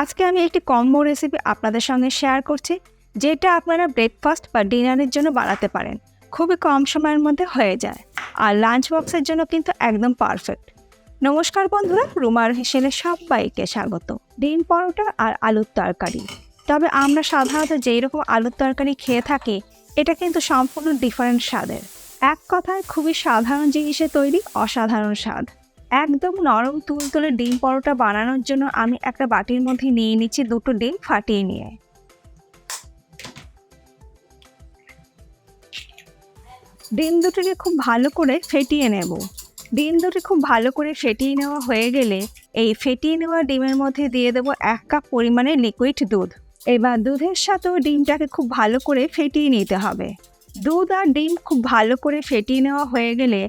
আজকে আমি একটি কম্বো রেসিপি আপনাদের সঙ্গে শেয়ার করছি, যেটা আপনারা ব্রেকফাস্ট বা ডিনারের জন্য বানাতে পারেন। খুবই কম সময়ের মধ্যে হয়ে যায়। আর লাঞ্চ বক্সের জন্য কিন্তু একদম পারফেক্ট নমস্কার বন্ধুরা, রুমার হিসেলে সবাইকে স্বাগত। ডিম পরোটা আর আলুর তরকারি। তবে আমরা সাধারণত যেই রকম আলুর তরকারি খেয়ে থাকি, এটা কিন্তু সম্পূর্ণ ডিফারেন্ট স্বাদের। এক কথায় খুবই সাধারণ জিনিসে তৈরি, অসাধারণ স্বাদ। একদম নরম তুলতুলে ডিম পরোটা বানানোর জন্য আমি একটা বাটির মধ্যে নিয়ে নিচ্ছি দুটো ডিম ফাটিয়ে নিয়ে। ডিম দুটোকে খুব ভালো করে ফেটিয়ে নেব। ডিম দুটি খুব ভালো করে ফেটিয়ে নেওয়া হয়ে গেলে এই ফেটিয়ে নেওয়া ডিমের মধ্যে দিয়ে দেবো এক কাপ পরিমাণে লিকুইড দুধ। এবার দুধের সাথেও ডিমটাকে খুব ভালো করে ফেটিয়ে নিতে হবে। দুধ আর ডিম খুব ভালো করে ফেটিয়ে নেওয়া হয়ে গেলে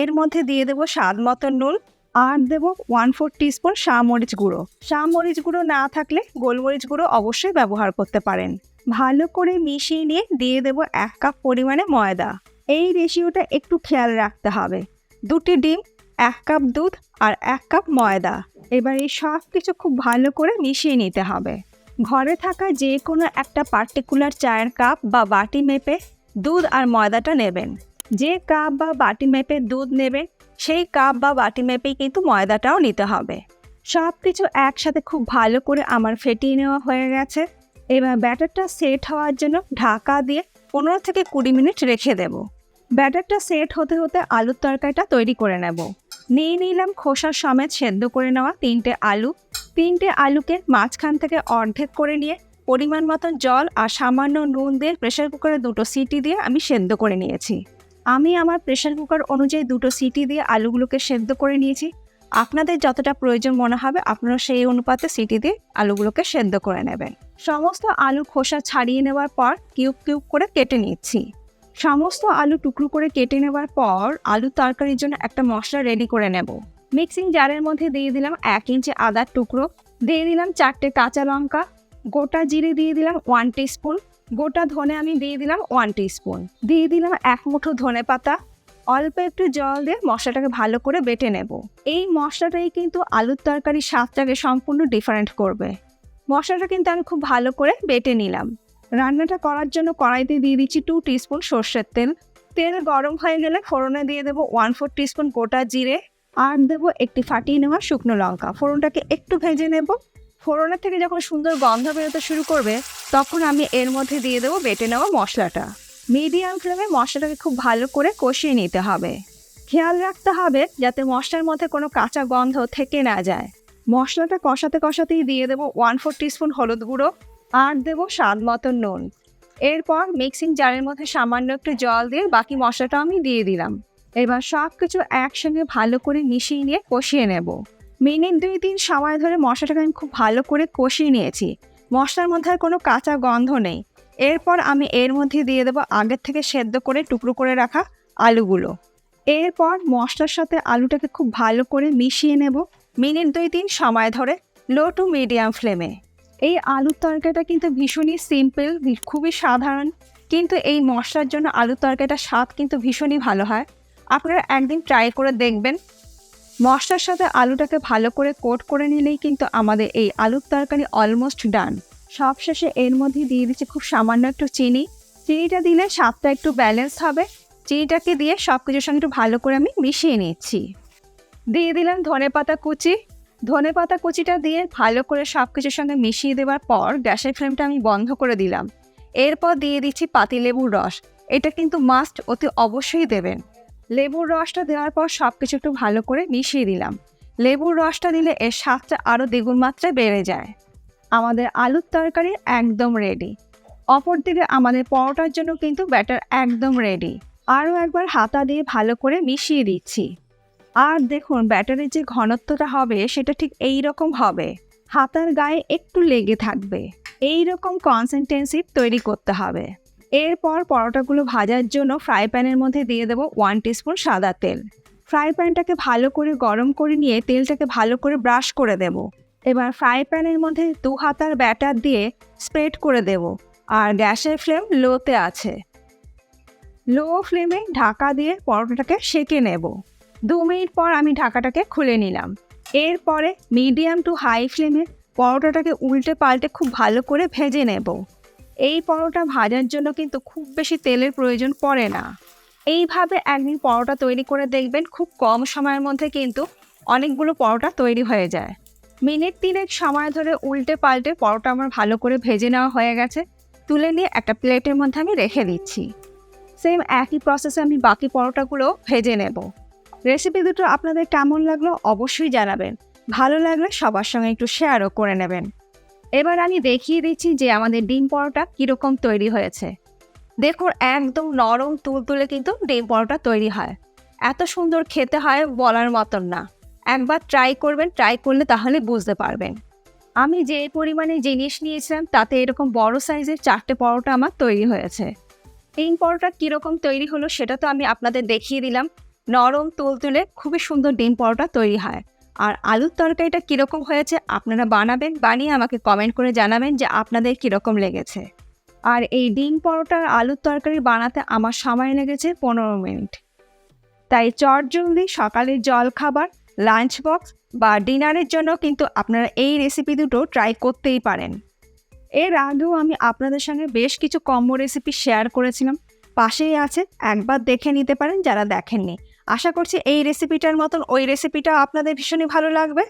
এর মধ্যে দিয়ে দেবো স্বাদ মতো নুন আর দেবো ওয়ান ফোর টিস্পুন মরিচ গুঁড়ো। মরিচ গুঁড়ো না থাকলে গোলমরিচ গুঁড়ো অবশ্যই ব্যবহার করতে পারেন। ভালো করে মিশিয়ে নিয়ে দিয়ে দেবো এক কাপ পরিমাণে ময়দা। এই রেশিওটা একটু খেয়াল রাখতে হবে। দুটি ডিম, এক কাপ দুধ আর এক কাপ ময়দা। এবার এই সব কিছু খুব ভালো করে মিশিয়ে নিতে হবে। ঘরে থাকা যে কোনো একটা পার্টিকুলার চায়ের কাপ বা বাটি মেপে দুধ আর ময়দাটা নেবেন। যে কাপ বা বাটি মেপে দুধ নেবেন সেই কাপ বা বাটি মেপেই কিন্তু ময়দাটাও নিতে হবে। সব কিছু একসাথে খুব ভালো করে আমার ফেটিয়ে নেওয়া হয়ে গেছে। এবার ব্যাটারটা সেট হওয়ার জন্য ঢাকা দিয়ে পনেরো থেকে কুড়ি মিনিট রেখে দেব। ব্যাটারটা সেট হতে হতে আলুর তরকারিটা তৈরি করে নেব। নিয়ে নিলাম খোসার সমেত সেদ্ধ করে নেওয়া তিনটে আলু। তিনটে আলুকে মাঝখান থেকে অর্ধেক করে নিয়ে পরিমাণ মতন জল আর সামান্য নুন দিয়ে প্রেশার কুকারে দুটো সিটি দিয়ে আমি সেদ্ধ করে নিয়েছি। আমি আমার প্রেশার কুকার অনুযায়ী দুটো সিটি দিয়ে আলুগুলোকে সেদ্ধ করে নিয়েছি। আপনাদের যতটা প্রয়োজন মনে হবে, আপনারা সেই অনুপাতে সিটি দিয়ে আলুগুলোকে সেদ্ধ করে নেবেন। সমস্ত আলু খোসা ছাড়িয়ে নেওয়ার পর কিউব কিউব করে কেটে নিচ্ছি। সমস্ত আলু টুকরো করে কেটে নেওয়ার পর আলু তরকারির জন্য একটা মশলা রেডি করে নেব। মিক্সিং জারের মধ্যে দিয়ে দিলাম এক ইঞ্চি আদার টুকরো, দিয়ে দিলাম চারটে কাঁচা লঙ্কা, গোটা জিরে দিয়ে দিলাম ওয়ান স্পুন গোটা ধনে আমি দিয়ে দিলাম ওয়ান স্পুন দিয়ে দিলাম এক মুঠো ধনে পাতা। অল্প একটু জল দিয়ে মশলাটাকে ভালো করে বেটে নেব। এই মশলাটাই কিন্তু আলুর তরকারির স্বাদটাকে সম্পূর্ণ ডিফারেন্ট করবে। মশলাটা কিন্তু আমি খুব ভালো করে বেটে নিলাম। রান্নাটা করার জন্য কড়াইতে দিয়ে দিচ্ছি টু টিস্পুন সর্ষের তেল। তেল গরম হয়ে গেলে ফোড়নে দিয়ে দেবো ওয়ান ফোর টিস্পুন গোটা জিরে। আর দেবো একটি ফাটিয়ে নেওয়া শুকনো লঙ্কা। ফোড়নটাকে একটু ভেজে নেব। ফোড়নের থেকে যখন সুন্দর গন্ধ বেরোতে শুরু করবে, তখন আমি এর মধ্যে দিয়ে দেবো বেটে নেওয়া মশলাটা। মিডিয়াম ফ্লেমে মশলাটাকে খুব ভালো করে কষিয়ে নিতে হবে। খেয়াল রাখতে হবে যাতে মশলার মধ্যে কোনো কাঁচা গন্ধ থেকে না যায়। মশলাটা কষাতে কষাতেই দিয়ে দেবো ওয়ান ফোর টিস্পুন হলুদ গুঁড়ো আর দেবো স্বাদ মতো নুন। এরপর মিক্সিং জারের মধ্যে সামান্য একটু জল দিয়ে বাকি মশলাটা আমি দিয়ে দিলাম। এবার সব কিছু একসঙ্গে ভালো করে মিশিয়ে নিয়ে কষিয়ে নেব। মিনিট দুই তিন সময় ধরে মশলাটাকে আমি খুব ভালো করে কষিয়ে নিয়েছি। মশলার মধ্যে আর কোনো কাঁচা গন্ধ নেই। এরপর আমি এর মধ্যে দিয়ে দেবো আগের থেকে সেদ্ধ করে টুকরো করে রাখা আলুগুলো। এরপর মশলার সাথে আলুটাকে খুব ভালো করে মিশিয়ে নেব মিনিট দুই তিন সময় ধরে লো টু মিডিয়াম ফ্লেমে এই আলুর তরকারিটা কিন্তু ভীষণই সিম্পল খুবই সাধারণ। কিন্তু এই মশলার জন্য আলুর তরকারিটার স্বাদ কিন্তু ভীষণই ভালো হয়। আপনারা একদিন ট্রাই করে দেখবেন। মশলার সাথে আলুটাকে ভালো করে কোট করে নিলেই কিন্তু আমাদের এই আলুর তরকারি অলমোস্ট ডান সবশেষে এর মধ্যে দিয়ে দিচ্ছি খুব সামান্য একটু চিনি। চিনিটা দিলে স্বাদটা একটু ব্যালেন্স হবে। চিনিটাকে দিয়ে সব কিছুর সঙ্গে একটু ভালো করে আমি মিশিয়ে নিচ্ছি। দিয়ে দিলাম ধনে পাতা কুচি। ধনে পাতা কুচিটা দিয়ে ভালো করে সব কিছুর সঙ্গে মিশিয়ে দেওয়ার পর গ্যাসের ফ্লেমটা আমি বন্ধ করে দিলাম। এরপর দিয়ে দিচ্ছি পাতিলেবুর রস। এটা কিন্তু মাস্ট অতি অবশ্যই দেবেন। লেবুর রসটা দেওয়ার পর সব কিছু একটু ভালো করে মিশিয়ে দিলাম। লেবুর রসটা দিলে এর স্বাদটা আরও দ্বিগুণ মাত্রায় বেড়ে যায়। আমাদের আলুর তরকারি একদম রেডি অপরদিকে আমাদের পরোটার জন্য কিন্তু ব্যাটার একদম রেডি আরও একবার হাতা দিয়ে ভালো করে মিশিয়ে দিচ্ছি। আর দেখুন ব্যাটারের যে ঘনত্বটা হবে, সেটা ঠিক এই রকম হবে। হাতার গায়ে একটু লেগে থাকবে। এই রকম কনসিস্টেন্সি তৈরি করতে হবে। এরপর পরোটাগুলো ভাজার জন্য ফ্রাই প্যানের মধ্যে দিয়ে দেবো ওয়ান টিস্পুন সাদা তেল। ফ্রাই প্যানটাকে ভালো করে গরম করে নিয়ে তেলটাকে ভালো করে ব্রাশ করে দেব। এবার ফ্রাই প্যানের মধ্যে দু হাতার ব্যাটার দিয়ে স্প্রেড করে দেব। আর গ্যাসের ফ্লেম লোতে আছে। লো ফ্লেমে ঢাকা দিয়ে পরোটাটাকে সেকে নেব। দু মিনিট পর আমি ঢাকাটাকে খুলে নিলাম। এরপরে মিডিয়াম টু হাই ফ্লেমে পরোটাটাকে উল্টে পাল্টে খুব ভালো করে ভেজে নেব। এই পরোটা ভাজার জন্য কিন্তু খুব বেশি তেলের প্রয়োজন পড়ে না। এইভাবে একদিন পরোটা তৈরি করে দেখবেন খুব কম সময়ের মধ্যে কিন্তু অনেকগুলো পরোটা তৈরি হয়ে যায়। মিনিট তিনেক সময় ধরে উল্টে পাল্টে পরোটা আমার ভালো করে ভেজে নেওয়া হয়ে গেছে। তুলে নিয়ে একটা প্লেটের মধ্যে আমি রেখে দিচ্ছি। সেম একই প্রসেসে আমি বাকি পরোটাগুলো ভেজে নেব। রেসিপি দুটো আপনাদের কেমন লাগল অবশ্যই জানাবেন। ভালো লাগলে সবার সঙ্গে একটু শেয়ারও করে নেবেন। এবার আমি দেখিয়ে দিচ্ছি যে আমাদের ডিম পরোটা কীরকম তৈরি হয়েছে। দেখুন, একদম নরম, তুলতুলে কিন্তু ডিম পরোটা তৈরি হয়। এত সুন্দর খেতে হয় বলার মতন না। একবার ট্রাই করবেন ট্রাই করলে তাহলে বুঝতে পারবেন। আমি যে পরিমাণে জিনিস নিয়েছিলাম, তাতে এরকম বড় সাইজের চারটে পরোটা আমার তৈরি হয়েছে। ডিম পরোটা কীরকম তৈরি হলো সেটা তো আমি আপনাদের দেখিয়ে দিলাম। নরম, তুলতুলে খুবই সুন্দর ডিম পরোটা তৈরি হয়। আর আলুর তরকারিটা কীরকম হয়েছে আপনারা বানাবেন, বানিয়ে আমাকে কমেন্ট করে জানাবেন যে আপনাদের কীরকম লেগেছে। আর এই ডিম পরোটার আলুর তরকারি বানাতে আমার সময় লেগেছে পনেরো মিনিট। তাই চটজলদি সকালের জল খাবার লাঞ্চ বক্স বা ডিনারের জন্য কিন্তু আপনারা এই রেসিপি দুটো ট্রাই করতেই পারেন। এর আগেও আমি আপনাদের সঙ্গে বেশ কিছু কম্বো রেসিপি শেয়ার করেছিলাম। পাশেই আছে, একবার দেখে নিতে পারেন যারা দেখেননি। আশা করছি এই রেসিপিটার মতন ওই রেসিপিটা আপনাদের ভীষণই ভালো লাগবে।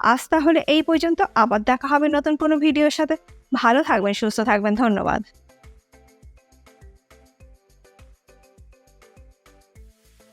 আজ তাহলে এই পর্যন্ত, আবার দেখা হবে নতুন কোনো ভিডিওর সাথে। ভালো থাকবেন, সুস্থ থাকবেন, ধন্যবাদ।